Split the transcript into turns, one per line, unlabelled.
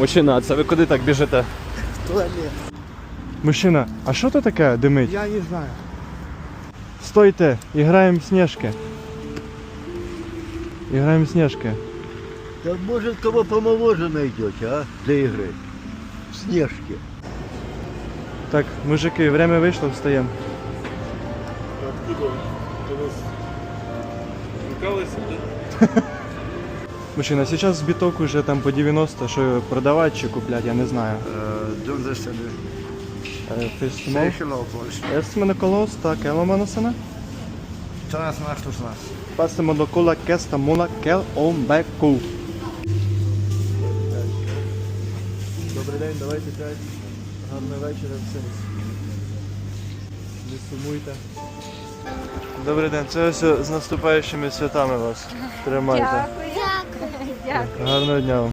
Мужчина, а це ви куди так біжите?
Туалет.
Мужчина, а що то таке димить?
Я не знаю.
Стойте, іграємо в сніжки. Іграємо в сніжки.
Да может кого помоложе найдете, а? Для игры. Снежки.
Так, мужики, время вийшло, встаємо.
Откуда? До нас Вмикалися, да?
Мужчина, сейчас збіток уже там по 90, що продавати чи купляти, я не знаю.
Don't understand. Say hello, Polish.
Esse мене колос, так, ело мене
To nas masz, to z nas.
Passimo do cola questa mula kel on beku. Добрий день, давайте п'ять. Гарного вечора всім. Не сумуйте. Добрий день, це ось з наступаючими святами вас. Тримайте.
Дякую. Дякую.
Гарного дня вам.